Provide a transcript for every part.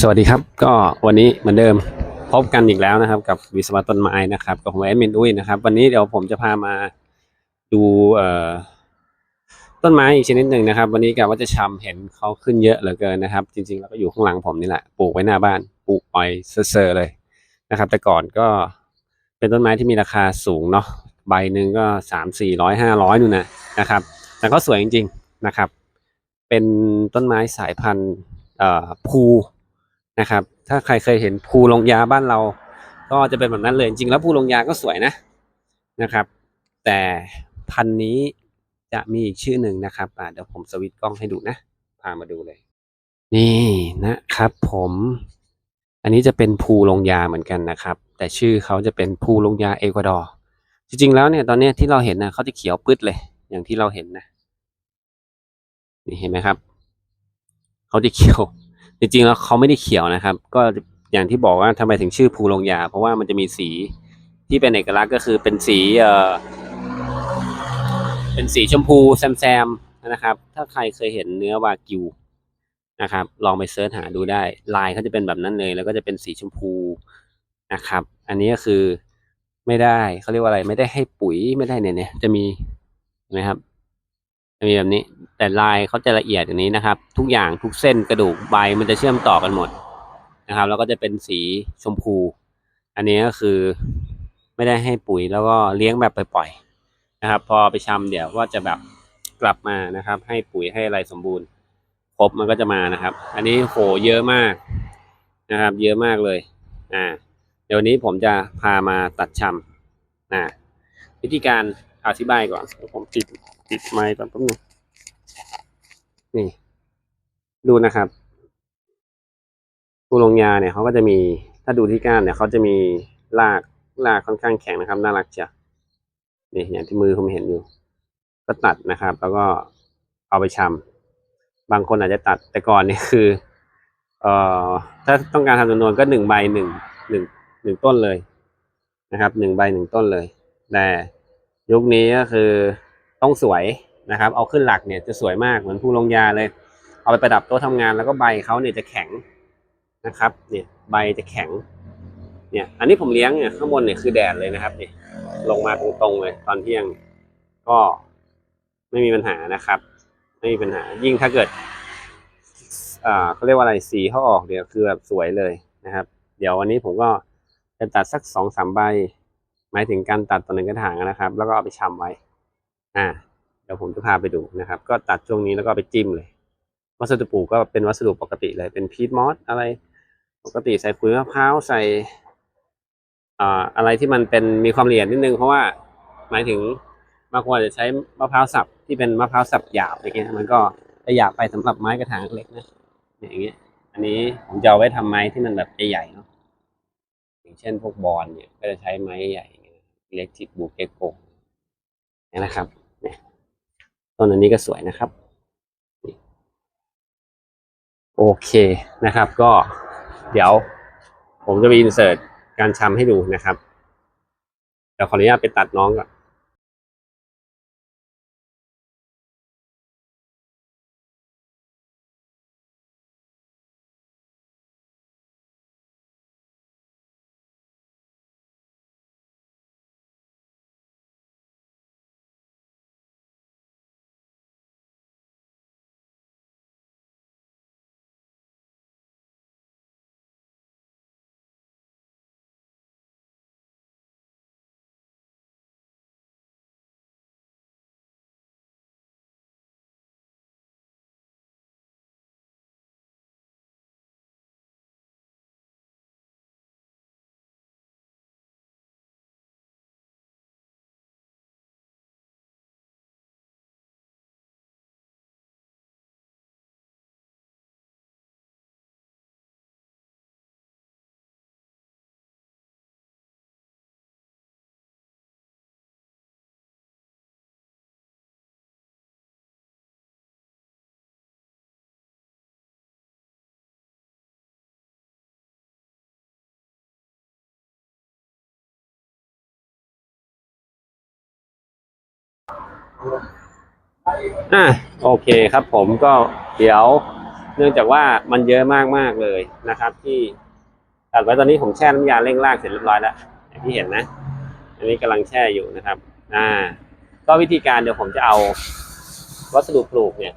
สวัสดีครับ ก็วันนี้เหมือนเดิมพบกันอีกแล้วนะครับ กับวิศวะต้นไม้นะครับกับผมแอดมินอุ้ยนะครับ วันนี้เดี๋ยวผมจะพามาดูเอ่อต้นไม้อีกชนิดหนึ่งนะครับ วันนี้กะว่าจะชำเห็นเขาขึ้นเยอะเหลือเกินนะครับ จริงๆแล้วก็อยู่ข้างหลังผมนี่แหละปลูกไว้หน้าบ้านปลูกอ้อยเซอร์เลยนะครับ แต่ก่อนก็เป็นต้นไม้ที่มีราคาสูงเนาะใบหนึ่งก็สามสี่ร้อยห้าร้อยนู่นนะนะครับ แต่ก็สวยจริง ๆนะครับ เป็นต้นไม้สายพันธุ์เอ่อภู นะครับ ถ้าใครเคยเห็นภูลงยาบ้านเรา ก็จะเป็นแบบนั้นเลยจริงแล้วภูลงยาก็สวยนะนะครับ แต่พันนี้จะมีอีกชื่อหนึ่งนะครับอะเดี๋ยวผมสวิตช์กล้องให้ดูนะ พามาดูเลย นี่นะครับผม อันนี้จะเป็นภูลงยาเหมือนกันนะครับ แต่ชื่อเขาจะเป็นภูลงยาเอกวาดอร์จริงๆแล้วเนี่ยตอนนี้ที่เราเห็นนะเขาจะเขียวปึ๊ดเลย อย่างที่เราเห็นนะนี่เห็นไหมครับ เขาจะเขียว จริงๆแล้วเขาไม่ได้เขียวนะครับ ก็อย่างที่บอกว่าทำไมถึงชื่อภูลงยา เพราะว่ามันจะมีสีที่เป็นเอกลักษณ์ก็คือเป็นสีเอ่อเป็นสีชมพูแซมๆนะครับ ถ้าใครเคยเห็นเนื้อวากิวนะครับ ลองไปเสิร์ชหาดูได้ ลายเขาจะเป็นแบบนั้นเลย แล้วก็จะเป็นสีชมพูนะครับ อันนี้ก็คือไม่ได้เขาเรียกว่าอะไร ไม่ได้ให้ปุ๋ยไม่ได้เนี่ยเนี่ยจะมีเห็นไหมครับ จะมีแบบนี้ แต่ลายเขาจะละเอียดอย่างนี้นะครับ ทุกอย่างทุกเส้นกระดูกใบมันจะเชื่อมต่อกันหมดนะครับ แล้วก็จะเป็นสีชมพู อันนี้ก็คือไม่ได้ให้ปุ๋ยแล้วก็เลี้ยงแบบปล่อยๆนะครับ พอไปชำเดี๋ยวก็จะแบบกลับมานะครับ ให้ปุ๋ยให้อะไรสมบูรณ์ครบมันก็จะมานะครับ อันนี้โหเยอะมากนะครับ เยอะมากเลยอ่าเดี๋ยววนนี้ผมจะพามาตัดชำอ่าวิธีการ อธิบายก่อนผมติดติดไมค์ก่อนแป๊บนึงนี่ ดูนะครับผู้ลงยาเนี่ยเขาก็จะมี ถ้าดูที่ก้านเนี่ยเขาจะมีรากรากค่อนข้างแข็งนะครับ น่ารักจ้ะนี่อย่างที่มือผมเห็นอยู่ ก็ตัดนะครับ แล้วก็เอาไปชำบางคนอาจจะตัดแต่ก่อนเนี่ยคือ เอ่อ ถ้าต้องการทำจำนวนก็หนึ่งใบหนึ่งหนึ่งหนึ่งต้นเลยนะครับหนึ่งใบหนึ่งต้นเลย แต่ ยุคนี้ก็คือต้องสวยนะครับ เอาขึ้นหลักเนี่ยจะสวยมากเหมือนผู้ลงยาเลย เอาไปประดับโต๊ะทำงานแล้วก็ใบเขาเนี่ยจะแข็งนะครับ เนี่ยใบจะแข็ง เนี่ย อันนี้ผมเลี้ยงเนี่ยข้างบนเนี่ยคือแดดเลยนะครับเนี่ยลงมาตรงๆเลย ตอนเที่ยงก็ไม่มีปัญหานะครับ ไม่มีปัญหา ยิ่งถ้าเกิดอ่าเขาเรียกว่าอะไรสีเขาออกเดี๋ยวคือแบบสวยเลยนะครับ เดี๋ยววันนี้ผมก็จะตัดสักสองสามใบ หมายถึงการตัดต่อหนึ่งกระถางนะครับ แล้วก็เอาไปชำไว้ อ่า เดี๋ยวผมจะพาไปดูนะครับ ก็ตัดช่วงนี้แล้วก็ไปจิ้มเลย วัสดุปลูกก็เป็นวัสดุปกติเลยเป็นพีทมอสอะไร ปกติใส่ปุ๋ยมะพร้าวใส่อ่าอะไรที่มันเป็นมีความละเอียดนิดนึงเพราะว่าหมายถึงบางคนอาจจะใช้มะพร้าวสับที่เป็นมะพร้าวสับหยาบอะไรเงี้ยมันก็จะหยาบไปสำหรับไม้กระถางเล็กนะอย่างเงี้ย อันนี้ผมจะเอาไว้ทำไม้ที่มันแบบใหญ่ๆเนาะอย่างเช่นพวกบอลเนี่ยก็จะใช้ไม้ใหญ่ Electric Book Echo นี่นะครับต้นอันนี้ก็สวยนะครับ โอเคนะครับ ก็เดี๋ยวผมจะไปอินเสิร์ตการชำให้ดูนะครับเดี๋ยวขออนุญาตไปตัดน้องก่อน อะโอเคครับผมก็เดี๋ยวเนื่องจากว่ามันเยอะมากมากๆเลยนะครับ ที่ตัดไว้ตอนนี้ผมแช่น้ำยาเร่งรากเสร็จเรียบร้อยแล้วอย่างที่เห็นนะ อันนี้กำลังแช่อยู่นะครับ อ่า ก็วิธีการเดี๋ยวผมจะเอาวัสดุปลูกเนี่ย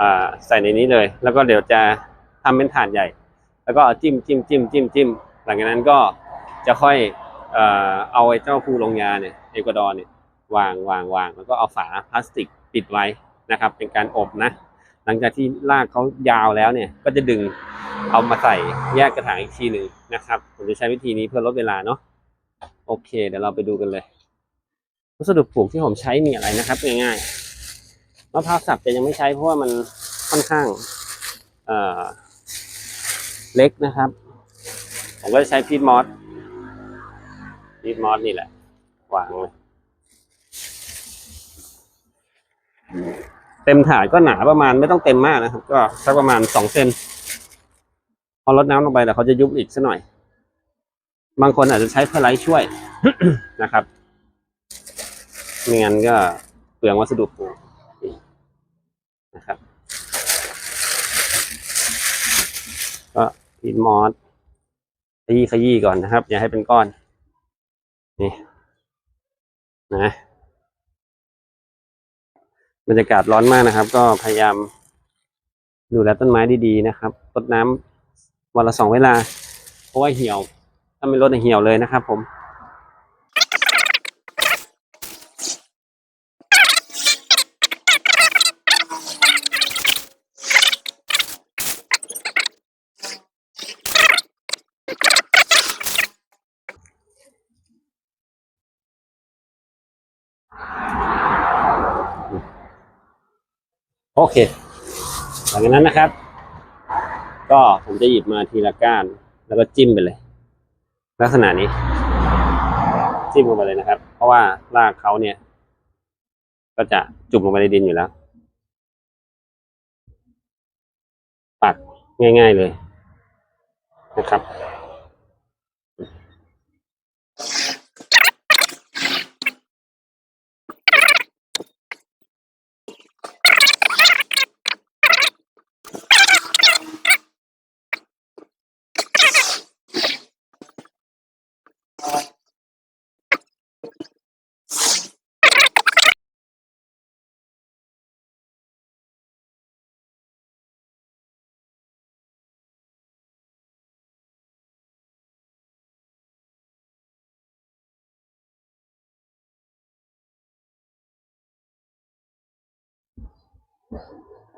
อ่าใส่ในนี้เลย แล้วก็เดี๋ยวจะทำเป็นถาดใหญ่ แล้วก็จิ้มจิ้มจิ้มจิ้มจิ้มหลังจากนั้นก็จะค่อยเอ่อเอาไอ้เจ้าภูลงยาเนี่ยเอกวาดอร์เนี่ย วางวางวางแล้วก็เอาฝาพลาสติกปิดไว้นะครับ เป็นการอบนะ หลังจากที่รากเขายาวแล้วเนี่ยก็จะดึงเอามาใส่แยกกระถางอีกทีหนึ่งนะครับผมจะใช้วิธีนี้เพื่อลดเวลาเนาะโอเค เดี๋ยวเราไปดูกันเลยวัสดุปลูกที่ผมใช้มีอะไรนะครับ ง่ายๆมะพร้าวสับจะยังไม่ใช้เพราะว่ามันค่อนข้างเอ่อเล็กนะครับ ผมก็จะใช้พีทมอสพีทมอสนี่แหละวางเลย เต็มถาดก็หนาประมาณไม่ต้องเต็มมากนะครับ ก็สักประมาณสองเซนพอลดน้ำลงไปแล้วเขาจะยุบอีกสักหน่อย บางคนอาจจะใช้เพลไลท์ช่วยนะครับไม่งั้นก็เปลืองวัสดุปูนะครับ ก็พีทมอสขยี้ขยี้ก่อนนะครับ อย่าให้เป็นก้อน นี่ นะ บรรยากาศร้อนมากนะครับ ก็พยายามดูแลต้นไม้ดีๆนะครับรดน้ำวันละสองเวลา เพราะว่าเหี่ยว ถ้าไม่รดนี่เหี่ยวเลยนะครับ ผม โอเค หลังจากนั้นนะครับ ก็ผมจะหยิบมาทีละก้าน แล้วก็จิ้มไปเลย ลักษณะนี้ จิ้มลงไปเลยนะครับ เพราะว่ารากเขาเนี่ย ก็จะจุ่มลงไปในดินอยู่แล้ว ปักง่าย ๆเลยนะครับ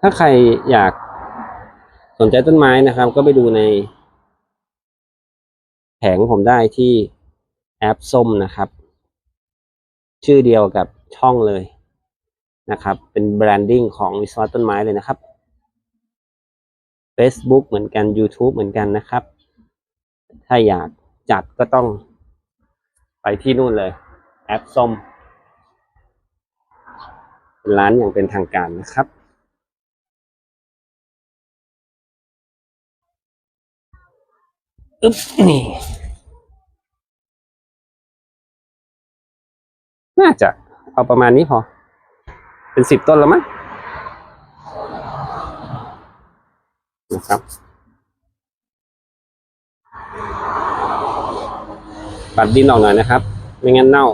ถ้าใครอยากสนใจต้นไม้นะครับ ก็ไปดูในแผงผมได้ที่แอปส้มนะครับ ชื่อเดียวกับช่องเลยนะครับ เป็นแบรนดิ้งของวิศวะต้นไม้เลยนะครับ Facebook เหมือนกัน YouTube เหมือนกันนะครับ ถ้าอยากจัดก็ต้องไปที่นู่นเลย แอปส้ม ร้านอย่างเป็นทางการนะครับ อึ๊บนี่ น่าจะเอาประมาณนี้พอ เป็นสิบต้นแล้วมั้งนะครับปัดดินออกหน่อยนะครับ ไม่งั้นเน่า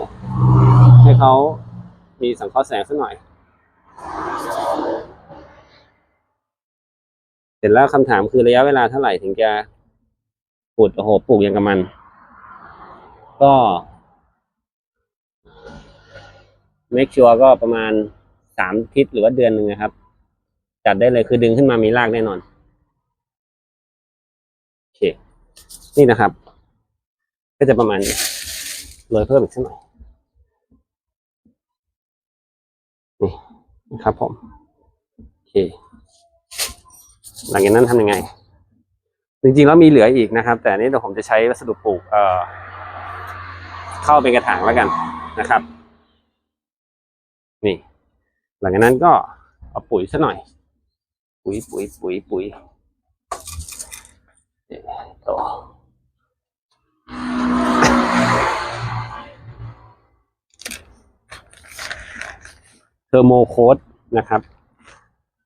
ให้เขามีสังเคราะห์แสงสักหน่อย เสร็จแล้วคำถามคือระยะเวลาเท่าไหร่ถึงจะ ปลูกโอ้โหปลูกอย่างกับมัน ก็ make sure ก็ประมาณสามทิตย์หรือว่าเดือนหนึ่งนะครับ จัดได้เลยคือดึงขึ้นมามีรากแน่นอนโอเค นี่นะครับ ก็จะประมาณนี้โรยเพิ่มอีกสักหน่อยนี่นะครับผม โอเค หลังจากนั้นทำยังไง จริงๆแล้วมีเหลืออีกนะครับ แต่นี้เดี๋ยวผมจะใช้วัสดุปลูกเอ่อเข้าเป็นกระถางแล้วกันนะครับ นี่ หลังจากนั้นก็เอาปุ๋ยซะหน่อย ปุ๋ยปุ๋ยปุ๋ยปุ๋ยต่อเทอร์โมโค้ดนะครับ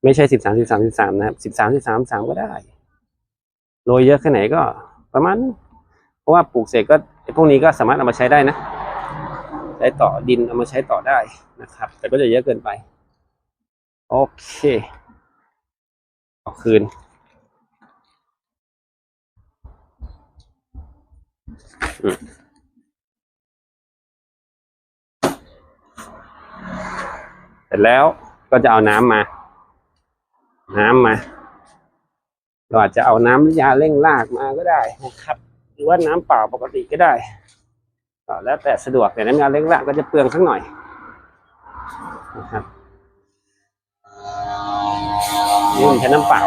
ไม่ใช่สิบสามสิบสามสิบสามนะครับสิบสามสิบสามสามก็ได้ โรยเยอะแค่ไหนก็ประมาณเพราะว่าปลูกเสร็จก็พวกนี้ก็สามารถเอามาใช้ได้นะ ใช้ต่อดินเอามาใช้ต่อได้นะครับ แต่ก็จะเยอะเกินไป โอเคเอาคืน เสร็จแล้วก็จะเอาน้ำมา น้ำมา เราอาจจะเอาน้ำยาเร่งรากมาก็ได้นะครับ หรือว่าน้ำเปล่าปกติก็ได้ก็แล้วแต่สะดวกแต่น้ำยาเร่งรากก็จะเปลืองสักหน่อยนะครับนี่มันใช้น้ำเปล่า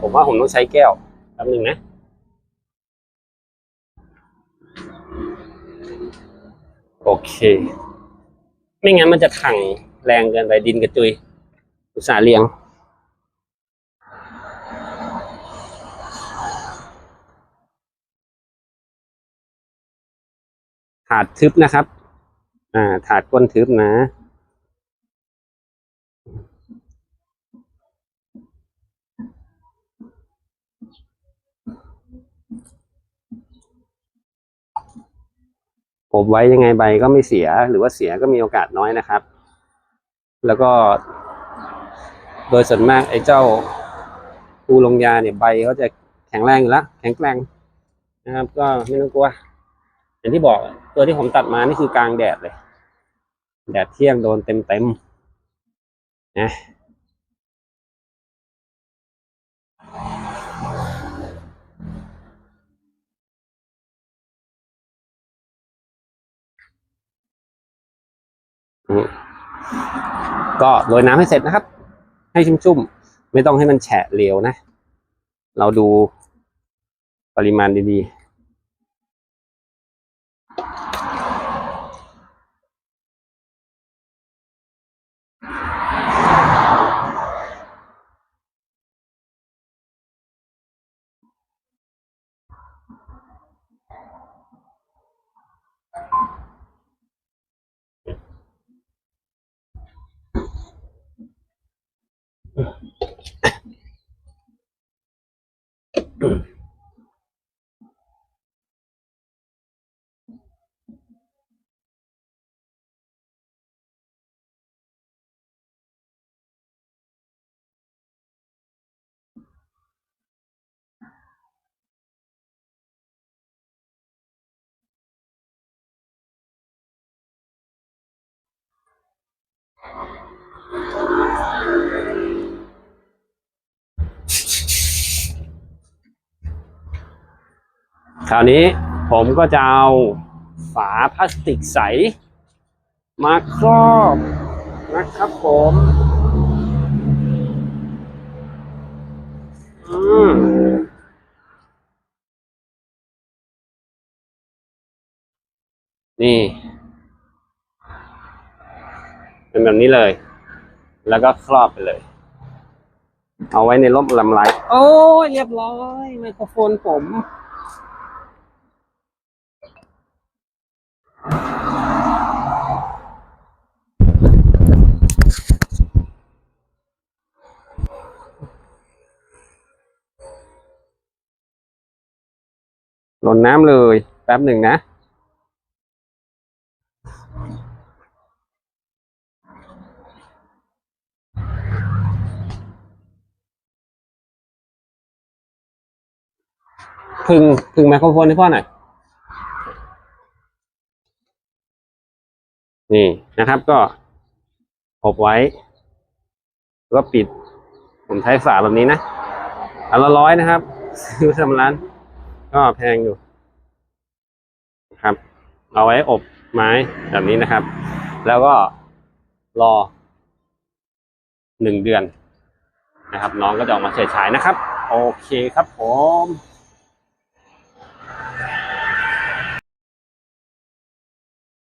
ผมว่าผมต้องใช้แก้วแป๊บหนึ่งนะ โอเค ไม่งั้นมันจะถังแรงเกินไปดินกระจุย อุตสาห์เลี้ยง ถาดทึบนะครับ อ่า ถาดก้นทึบนะ อบไว้ยังไงใบก็ไม่เสียหรือว่าเสียก็มีโอกาสน้อยนะครับ แล้วก็ โดยส่วนมากไอ้เจ้าปูลงยาเนี่ยใบเขาจะแข็งแรงอยู่แล้วแข็งแกร่งนะครับ ก็ไม่ต้องกลัวอย่างที่บอกตัวที่ผมตัดมานี่คือกลางแดดเลย แดดเที่ยงโดนเต็มเต็มนะ ก็โรยน้ำให้เสร็จนะครับ ให้ชุ่มๆ ไม่ต้องให้มันแฉะเหลวนะ เราดูปริมาณดีๆ คราวนี้ผมก็จะเอาฝาพลาสติกใส มาครอบนะครับผมอืมนี่ เป็นแบบนี้เลย แล้วก็ครอบไปเลย เอาไว้ในร่มลำไร โอ้เรียบร้อย ไมโครโฟนผม หล่นน้ำเลย แป๊บหนึ่งนะพึงพึงไมโครโฟนให้พ่อหน่อย นี่นะครับก็อบไว้แล้วก็ปิด ผมใช้ฝาแบบนี้นะอันละร้อยนะครับ ซื้อทำร้าน ก็แพงอยู่นะครับ เอาไว้อบไม้แบบนี้นะครับ แล้วก็รอหนึ่งเดือนนะครับ น้องก็จะออกมาเฉยฉายนะครับ โอเคครับผม